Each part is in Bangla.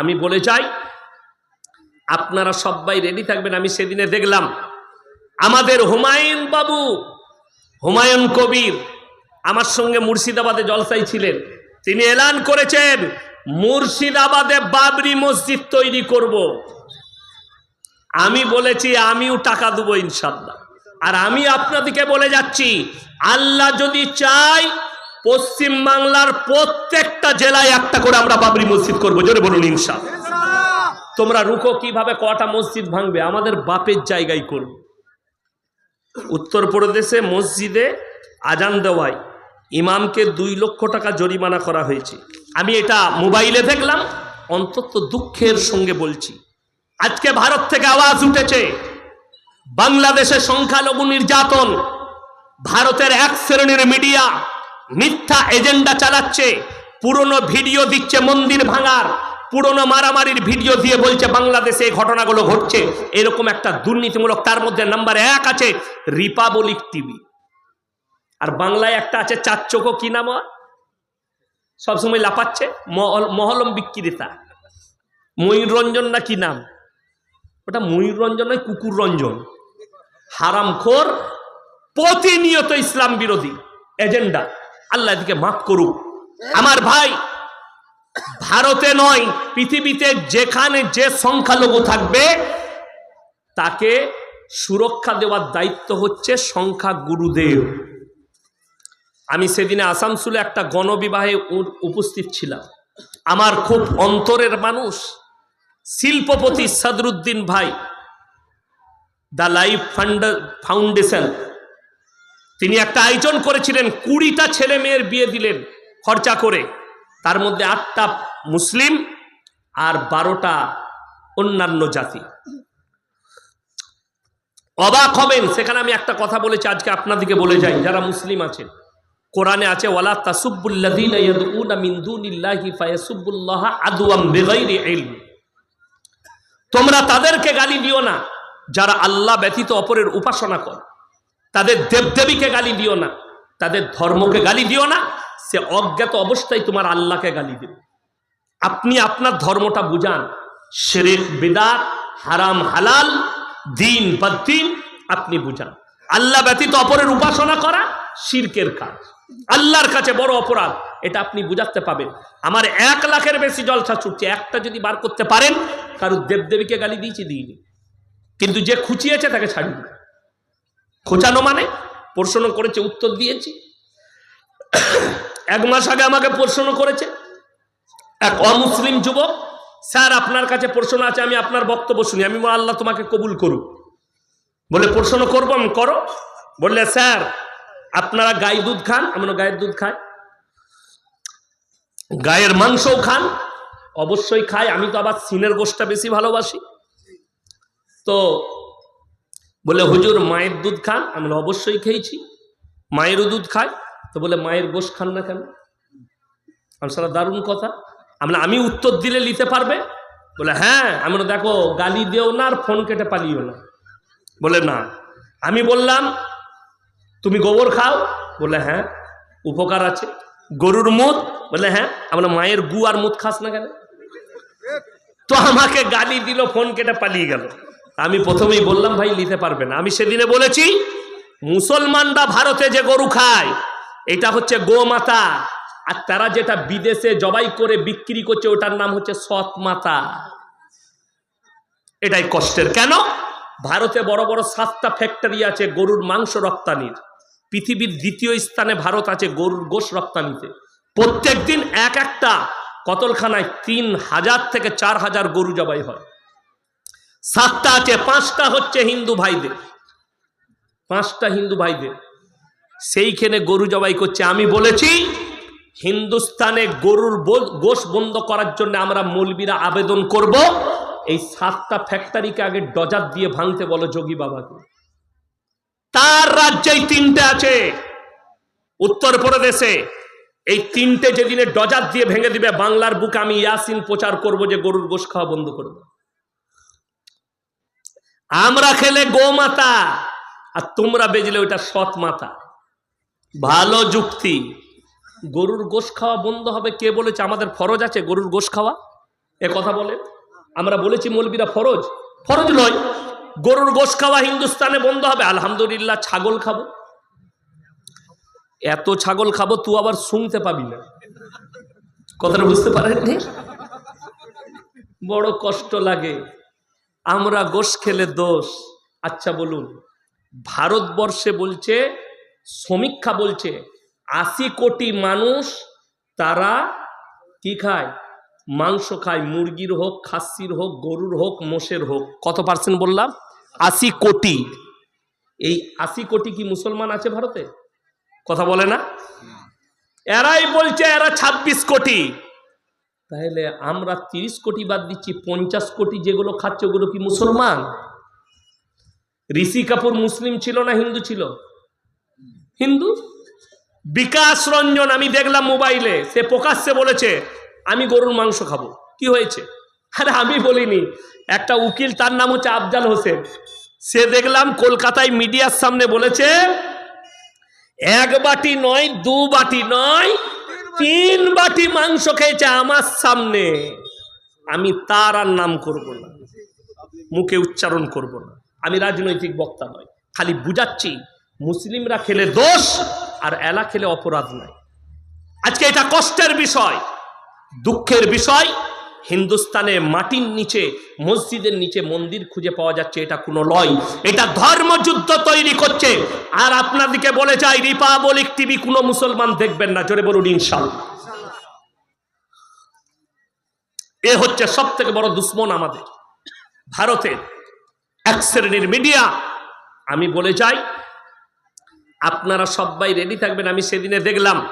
আমি বলে যাই, আপনারা সবাই রেডি থাকবেন, আমি সেদিনে দেখলাম। আমাদের হুমায়ুন বাবু, হুমায়ুন কবির আমার সঙ্গে মুর্শিদাবাদে জলসাই ছিলেন। তিনি এলান করেছেন, মুর্শিদাবাদে বাবরি মসজিদ তৈরি করব। আমি বলেছি, আমিও টাকা দেবো ইনশাল্লাহ আর আমি আপনাদেরকে বলে যাচ্ছি, আল্লাহ যদি চাই পশ্চিম বাংলার প্রত্যেকটা জেলায় একটা করে আমরা বাবরি মসজিদ করব। জোরে বলুন ইনশাল্লাহ তোমরা রুখো কীভাবে কটা মসজিদ ভাঙবে? আমাদের বাপের জায়গায় করবে। উত্তরপ্রদেশে মসজিদে আজান দেওয়ায় ইমামকে দুই লক্ষ টাকা জরিমানা করা হয়েছে। আমি এটা মোবাইলে দেখলাম অন্তত দুঃখের সঙ্গে বলছি। আজকে ভারত থেকে আওয়াজ উঠেছে বাংলাদেশে সংখ্যালঘু নির্যাতন ভারতের এক শ্রেণির মিডিয়া মিথ্যা এজেন্ডা চালাচ্ছে, পুরনো ভিডিও দিচ্ছে মন্দির ভাঙার, পুরনো মারামারির ভিডিও দিয়ে বলছে বাংলাদেশে এই ঘটনাগুলো ঘটছে। এরকম একটা দুর্নীতিমূলক তার মধ্যে নাম্বার এক আছে রিপাবলিক টিভি। আর বাংলায় একটা আছে চার চোখো কি নাম সবসময় লাপাচ্ছে মহল- মহলম বিক্রেতা। ময়ূর রঞ্জন না কি নাম? ওটা ময়ূর রঞ্জন নয় কুকুর রঞ্জন হারামখোর প্রতিনিয়ত ইসলাম বিরোধী, এজেন্ডা। আল্লাহ এদিকে মাফ করুক। আমার ভাই, ভারতে নয়, পৃথিবীতে যেখানে যে সংখ্যালঘু থাকবে, তাকে সুরক্ষা দেওয়ার দায়িত্ব হচ্ছে সংখ্যা গুরুদেব। আমি সেদিনে আসানসুলে একটা গণবিবাহে উপস্থিত ছিলাম। আমার খুব অন্তরের মানুষ, শিল্পপতি সাদরুদ্দিন ভাই, দ্য লাইফ ফান্ড, ফাউন্ডেশন। তিনি একটা আয়োজন করেছিলেন, কুড়িটা ছেলে মেয়ের বিয়ে দিলেন, খরচা করে। তার মধ্যে আটটা মুসলিম আর বারোটা অন্যান্য জাতি। অবাক হবেন, সেখানে আমি একটা কথা বলেছি, আজকে আপনাদেরকে বলে যাই, যারা মুসলিম আছেন। কোরআনে আছে, ওয়ালা তোমরা তাদেরকে গালি দিও না, যারা আল্লাহ ব্যতীত অপরের উপাসনা করে। তাদের দেবদেবীকে গালি দিও না। তাদের ধর্মকে গালি দিও না। সে অজ্ঞাত অবস্থায় তোমার আল্লাহকে গালি দেবে। আপনি আপনার ধর্মটা বুঝান। শেরেক, বেদাত, হারাম, হালাল, দিন বা দিন আপনি বুঝান। আল্লাহ ব্যতীত অপরের উপাসনা করা শিরকের কাজ। আল্লাহর কাছে বড় অপরাধ, এটা আপনি বুঝাতে পাবেন। আমার এক লাখের বেশি জলসা ছুটছে, একটা যদি বার করতে পারেন, কারুর দেবদেবীকে গালি দিয়েছি দিইনি। কিন্তু যে খুঁচিয়েছে তাকে ছাড়িনি খোঁচানো মানে প্রশ্ন করেছে, উত্তর দিয়েছি। এক মাস আগে আমাকে প্রশ্ন করেছে। এক অমুসলিম যুবক, স্যার, আপনার কাছে প্রশ্ন আছে, আমি আপনার বক্তব্য শুনি, আমি আল্লাহ তোমাকে কবুল করুক। বলে, প্রশ্ন করব, আমি করো। বললে, স্যার, আপনারা গাই দুধ খান। আমরা গায়ের দুধ খাই? গায়ের মাংসও খান? অবশ্যই খাই, আমি তো আবার সিনের গোষ্ঠটা বেশি ভালোবাসি। তো বলে, হুজুর, মায়ের দুধ খান আমরা অবশ্যই খেয়েছি। মায়েরও দুধ খাই তো বলে, মায়ের গোশ খান না কেন? আমি সারা দারুণ কথা। আমরা আমি উত্তর দিলে নিতে পারবে? বলে হ্যাঁ। আমরা দেখো, গালি দিও না আর ফোন কেটে পালিও না। বলে, না। আমি বললাম, তুমি গোবর খাও? বলে হ্যাঁ। উপকার আছে। গরুর মুদ? বলে হ্যাঁ। আমরা মায়ের গু আর মুদ খাস না কেন? তো আমাকে গালি দিল, ফোন কেটে পালিয়ে গেল। আমি প্রথমেই বললাম, ভাই, নিতে পারবে না আমি সেদিনে বলেছি, মুসলমানরা ভারতে যে গরু খায়, এটা হচ্ছে গোমাতা। আর তারা যেটা বিদেশে জবাই করে বিক্রি করছে, ওটার নাম হচ্ছে সৎ মাতা এটাই কষ্টের। কেন? ভারতে বড় বড় সাতটা ফ্যাক্টরি আছে গরুর মাংস রপ্তানির। পৃথিবীর দ্বিতীয় স্থানে ভারত আছে গরুর গোশ রপ্তানিতে। প্রত্যেক দিন এক একটা কতলখানায় তিন হাজার থেকে চার হাজার গরু জবাই হয়। সাতটা আছে, পাঁচটা হচ্ছে হিন্দু ভাইদের। পাঁচটা হিন্দু ভাইদের। সেইখানে গরু জবাই করছে। আমি বলেছি, হিন্দুস্তানে গরুর গোশ বন্ধ করার জন্য আমরা মৌলবীরা আবেদন করব। এই সাতটা ফ্যাক্টরিকে আগে ডজার দিয়ে ভাঙতে বলো যোগী বাবাকে। তার রাজ্যেই তিনটে আছে। উত্তরপ্রদেশে এই তিনটে যেদিনে ডজার দিয়ে ভেঙে দিবে, বাংলার বুকে আমি ইয়াসিন প্রচার করব যে গরুর গোশ খাওয়া বন্ধ করব। আমরা খেলে গোমাতা আর তোমরা বেজলে ওইটা সৎ মাতা। ভালো যুক্তি। গরুর গোশ খাওয়া বন্ধ হবে, কে বলেছে? আমাদের ফরজ আছে গরুর গোশ খাওয়া। এ কথা বলে। আমরা বলেছি মৌলবীরা ফরজ। ফরজ নয়, গরুর গোশ খাওয়া হিন্দুস্তানে বন্ধ হবে। আলহামদুলিল্লাহ ছাগল খাব। এত ছাগল খাব তুই আবার শুনতে পাবি না। কথাটা বুঝতে পারেননি? বড় কষ্ট লাগে। আমরা গোশ খেলে দোষ। আচ্ছা বলুন, ভারতবর্ষে বলছে, সমীক্ষা বলছে, আশি কোটি মানুষ তারা কি খায়? মাংস খায়, মুরগির হোক, খাসির হোক, গরুর হোক, মোষের হোক। কত পার্সেন্ট বললাম? আশি কোটি। এই আশি কোটি কি মুসলমান আছে ভারতে? কথা বলে না? এরাই বলছে এরা ২৬ কোটি। তাহলে আমরা তিরিশ কোটি বাদ দিচ্ছি, পঞ্চাশ কোটি যেগুলো খাচ্ছে ওগুলো কি মুসলমান? ঋষি কাপুর মুসলিম ছিল না হিন্দু ছিল? হিন্দু? বিকাশ রঞ্জন, আমি দেখলাম মোবাইলে, সে প্রকাশ্যে বলেছে, আমি গরুর মাংস খাব। কি হয়েছে? আরে আমি বলিনি, একটা উকিল, তার নাম হচ্ছে আফজাল হোসেন। সে দেখলাম কলকাতায় মিডিয়ার সামনে বলেছে, এক বাটি নয়, দু বাটি নয় তিন বাটি মাংস খেয়েছে আমার সামনে। আমি তার আর নাম করব না। মুখে উচ্চারণ করব না। আমি রাজনৈতিক বক্তা নয় খালি বুঝাচ্ছি, মুসলিমরা খেলে দোষ আর এলা খেলে অপরাধ নাই। আজকে এটা কষ্টের বিষয়, দুঃখের বিষয় হিন্দুস্তানে মাটির নিচে, মসজিদের নিচে মন্দির খুঁজে পাওয়া যাচ্ছে, এটা কোনো লয়। এটা ধর্মযুদ্ধ তৈরি করছে। আর আপনাদেরকে বলে যাই রিপাবলিক টিভি কোনো মুসলমান দেখবেন না। জোরে বলুন, ইনশাল্লাহ। এ হচ্ছে সব থেকে বড় দুশ্মন আমাদের। ভারতের এক শ্রেণির মিডিয়া, আমি বলে যাই, আপনারা সবাই রেডি থাকবেন, আমি সেদিনে দেখলাম।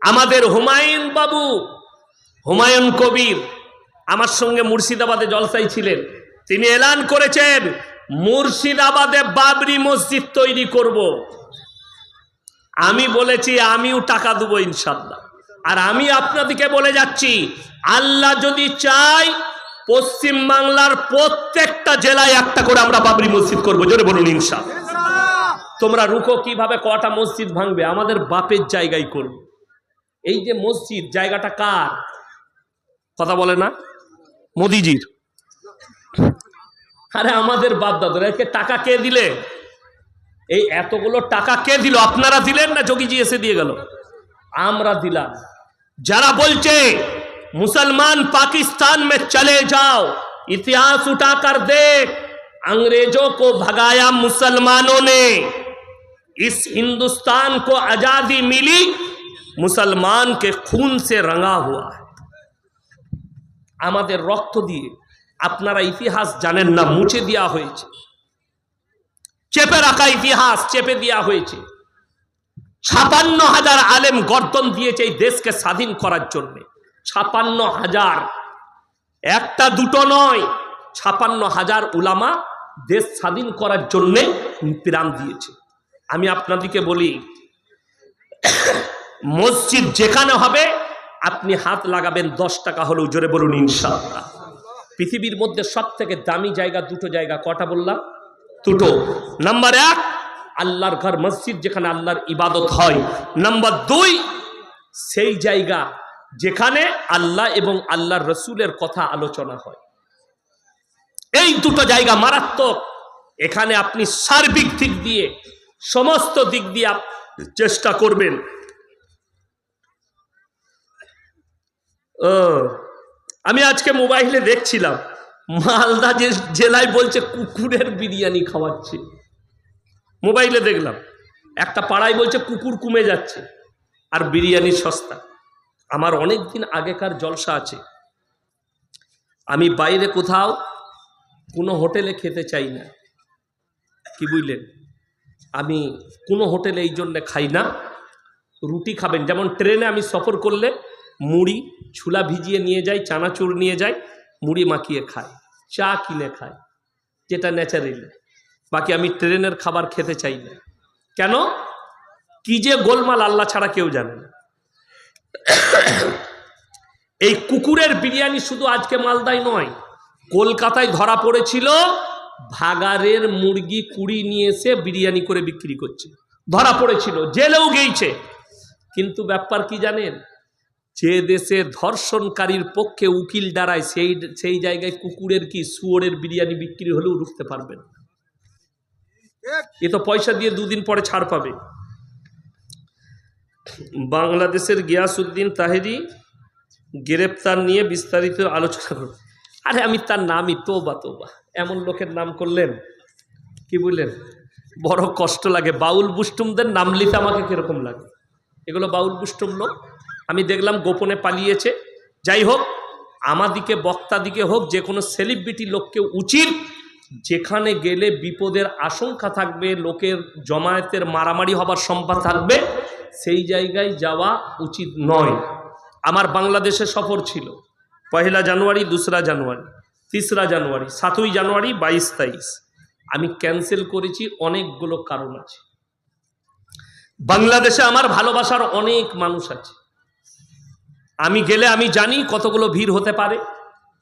আমাদের হুমায়ুন বাবু, হুমায়ুন কবির আমার সঙ্গে মুর্শিদাবাদে জলসাই ছিলেন। তিনি এলান করেছেন, মুর্শিদাবাদে বাবরি মসজিদ তৈরি করব। আমি বলেছি, আমিও টাকা দেবো ইনশাল্লাহ আর আমি আপনাদেরকে বলে যাচ্ছি, আল্লাহ যদি চাই পশ্চিম বাংলার প্রত্যেকটা জেলায় একটা করে আমরা বাবরি মসজিদ করব। জোরে বলুন ইনশাল্লাহ তোমরা রুখো কীভাবে কটা মসজিদ ভাঙবে? আমাদের বাপের জায়গায় করব। এই যে মসজিদ, জায়গাটা কার? কথা বলে না? মোদিজির আরে আমাদের বাপ দাদুরা একে টাকা কে দিলে এই এতগুলো টাকা কে দিল আপনারা দিলেন না যোগীজি এসে দিয়ে গেল আমরা দিলাম যারা বলছে मुसलमान पाकिस्तान में चले जाओ इतिहास उठाकर देख अंग्रेजों को भगाया मुसलमानों ने इस हिंदुस्तान को आजादी मिली मुसलमान के खून से रंगा हुआ है আমাদের রক্ত দিয়ে আপনারা ইতিহাস জানেন না, মুছে দেওয়া হয়েছে। চেপে রাখা ইতিহাস চেপে দেওয়া হয়েছে। ছাপান্ন হাজার আলেম গর্দন দিয়েছে এই দেশকে স্বাধীন করার জন্য। ছাপান্ন হাজার। একটা দুটো নয়, ছাপান্ন হাজার উলামা দেশ স্বাধীন করার জন্যে প্রাণ দিয়েছে। আমি আপনাদেরকে বলি, মসজিদ যেখানে হবে আপনি হাত লাগাবেন দশ টাকা হলেও জোরে বলুন ইনশাআল্লাহ। পৃথিবীর মধ্যে সব থেকে দামি জায়গা দুটো জায়গা, কটা বললাম? দুটো। নাম্বার এক, আল্লাহর ঘর, মসজিদ যেখানে আল্লাহর ইবাদত হয়। নাম্বার দুই, সেই জায়গা যেখানে আল্লাহ এবং আল্লাহর রসুলের কথা আলোচনা হয়। এই দুটো জায়গা মারাত্মক। এখানে আপনি সার্বিক দিক দিয়ে, সমস্ত দিক দিয়ে চেষ্টা করবেন। ও, আমি আজকে মোবাইলে দেখছিলাম, মালদা যে জেলায় বলছে কুকুরের বিরিয়ানি খাওয়াচ্ছে। মোবাইলে দেখলাম, একটা পাড়ায় বলছে কুকুর কমে যাচ্ছে, আর বিরিয়ানি সস্তা। আমার অনেক দিন আগেকার জলসা আছে। আমি বাইরে কোথাও কোনো হোটেলে খেতে চাই না। কি বুঝলেন? আমি কোনো হোটেলে এই জন্যে খাই না। রুটি খাবেন, যেমন ট্রেনে আমি সফর করলে মুড়ি ছুলা ভিজিয়ে নিয়ে যায়, চানাচুর নিয়ে যায়, মুড়ি মাখিয়ে খায়, চা কিনে খায়, যেটা ন্যাচারালি। বাকি আমি ট্রেনের খাবার খেতে চাই না। কেন? কি যে গোলমাল আল্লাহ ছাড়া কেউ জানে না। এই কুকুরের বিরিয়ানি শুধু আজকে মালদায় নয়, কলকাতায় ধরা পড়েছিল ভাগারের মুরগি কুড়ি নিয়ে এসে বিরিয়ানি করে বিক্রি করছে। ধরা পড়েছিল, জেলেও গেইছে। কিন্তু ব্যাপার কি জানেন? যে দেশে ধর্ষণকারীর পক্ষে উকিল দাঁড়ায়, সেই সেই জায়গায় কুকুরের কি শুয়োরের বিরিয়ানি বিক্রি হলেও রুখতে পারবেন? এ তো পয়সা দিয়ে দুদিন পরে ছাড় পাবে। বাংলাদেশের গিয়াসউদ্দিন তাহেরি গ্রেপ্তার নিয়ে বিস্তারিত আলোচনা করব। আরে আমি তার নামই তোবা তোবা। এমন লোকের নাম করলেন, কি বললেন? বড় কষ্ট লাগে। বাউল বুষ্টুমদের নাম লিতে আমাকে কীরকম লাগে? এগুলো বাউল বুষ্টুম লোক? আমি দেখলাম গোপনে পালিয়েছে। যাই হোক আমাদিকে বক্তাদিকে হোক, যে কোনো সেলিব্রিটি লোককে উচিত যেখানে গেলে বিপদের আশঙ্কা থাকবে, লোকের জমায়েতের মারামারি হবার সম্ভব থাকবে, সেই জায়গায় যাওয়া উচিত নয়। আমার বাংলাদেশে সফর ছিল। পহেলা জানুয়ারি, দোসরা জানুয়ারি, তিসরা জানুয়ারি, সাতই জানুয়ারি, বাইশ তেইশ। আমি ক্যান্সেল করেছি, অনেকগুলো কারণ আছে। বাংলাদেশে আমার ভালোবাসার অনেক মানুষ আছে। আমি গেলে আমি জানি কতগুলো ভিড় হতে পারে,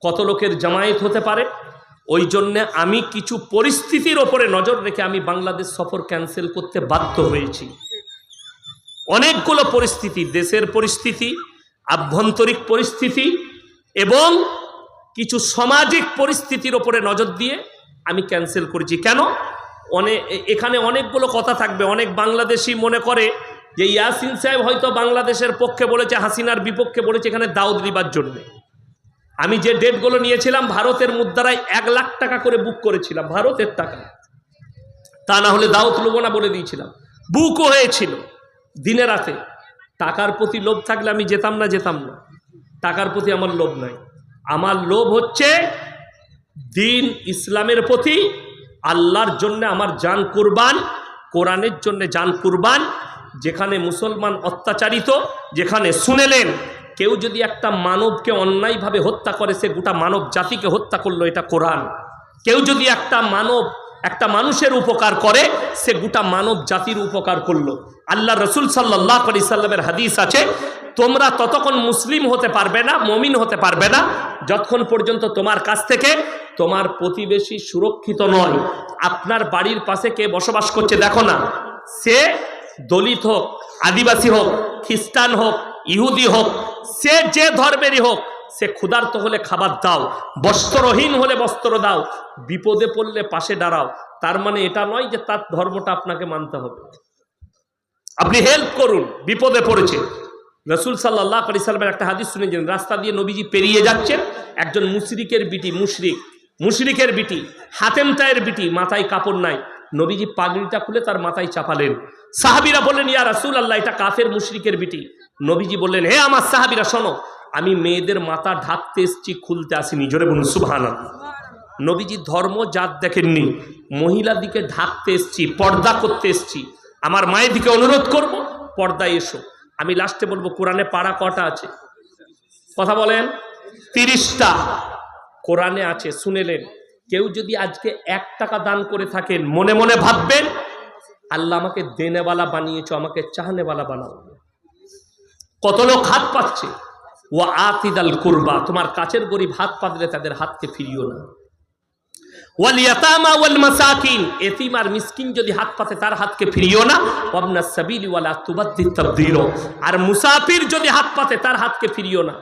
কত লোকের জামায়াত হতে পারে। ওই জন্যে আমি কিছু পরিস্থিতির ওপরে নজর রেখে আমি বাংলাদেশ সফর ক্যান্সেল করতে বাধ্য হয়েছি। অনেকগুলো পরিস্থিতি, দেশের পরিস্থিতি আভ্যন্তরিক পরিস্থিতি এবং কিছু সামাজিক পরিস্থিতির ওপরে নজর দিয়ে আমি ক্যান্সেল করেছি। কেন? অনেক এখানে অনেকগুলো কথা থাকবে। অনেক বাংলাদেশি মনে করে যে ইয়াসিন সাহেব হয়তো বাংলাদেশের পক্ষে বলেছে, হাসিনার বিপক্ষে বলেছে, এখানে দাউদ দিবার জন্যে। আমি যে ডেটগুলো নিয়েছিলাম, ভারতের মুদ্রায় এক লাখ টাকা করে বুক করেছিলাম, ভারতের টাকা। তা না হলে দাউদ নেব না বলে দিয়েছিলাম। বুকও হয়েছিল দিনে রাতে। টাকার প্রতি লোভ থাকলে আমি যেতাম না যেতাম না। টাকার প্রতি আমার লোভ নাই। আমার লোভ হচ্ছে দিন ইসলামের প্রতি আল্লাহর জন্য আমার জান কুরবান, কোরআনের জন্য জান কুরবান যেখানে মুসলমান অত্যাচারিত, যেখানে শুনেলেন, কেউ যদি একটা মানবকে অন্যায়ভাবে হত্যা করে, সে গোটা মানব জাতিকে হত্যা করল, এটা কোরআন। কেউ যদি একটা মানব, একটা মানুষের উপকার করে, সে গোটা মানব জাতির উপকার করল। আল্লাহ রসুল সাল্লাহ আলি সাল্লামের হাদিস আছে, তোমরা ততক্ষণ মুসলিম হতে পারবে না, মমিন হতে পারবে না, যতক্ষণ পর্যন্ত তোমার কাছ থেকে তোমার প্রতিবেশী সুরক্ষিত নয়। আপনার বাড়ির পাশে কে বসবাস করছে, দেখো না। সে দলিত হোক, আদিবাসী হোক, খ্রিস্টান হোক, ইহুদি হোক, সে যে ধর্মেরই হোক, সে ক্ষুধার্ত হলে খাবার দাও, বস্ত্রহীন হলে বস্ত্র দাও, বিপদে পড়লে পাশে দাঁড়াও। তার মানে এটা নয় যে তার ধর্মটা আপনাকে মানতে হবে। আপনি হেল্প করুন, বিপদে পড়েছে। রসুল সাল্লাহ আলি সাল্লামের একটা হাদিস শুনেছেন, রাস্তা দিয়ে নবীজি পেরিয়ে যাচ্ছেন, একজন মুশরিকের বিটি, মুশরিক, মুশরিকের বিটি হাতেম তায়ের বিটি, মাথায় কাপড় নাই। নবীজি পাগড়িটা খুলে তার মাথায় চাপালেন। সাহাবিরা বললেন, ইয়া রাসুল আল্লাহ এটা কাফের মুশরিকের বিটি। নবীজি বললেন, হে আমার সাহাবিরা, শোনো, আমি মেয়েদের মাথা ঢাকতে এসছি, খুলতে আসিনি। জোরে বলুন সুবহান নবীজি ধর্ম জাত দেখেননি মহিলা দিকে ঢাকতে এসছি, পর্দা করতে এসছি। আমার মায়ের দিকে অনুরোধ করব, পর্দায় এসো। আমি লাস্টে বলব, কোরআনে পাড়া কটা আছে? কথা বলেন? তিরিশটা কোরআনে আছে, শুনেলেন। কেউ যদি আজকে এক টাকা দান করে থাকেন, মনে মনে ভাববেন, আল্লাহ আমাকে দেনেওয়ালা বানিয়েছ, আমাকে চাহনেওয়ালা বানাও। কত লোক হাত পাচ্ছে ও আতিদাল কুরবা, তোমার কাছের গরিব হাত পাতলে তাদের হাতকে ফিরিও না। ওয়াল ইয়াতামা ওয়াল এতিম আর যদি হাত পাতে, তার হাতকে না। আর মুসাফির যদি হাত পাতে, তার হাতকে ফিরিও না।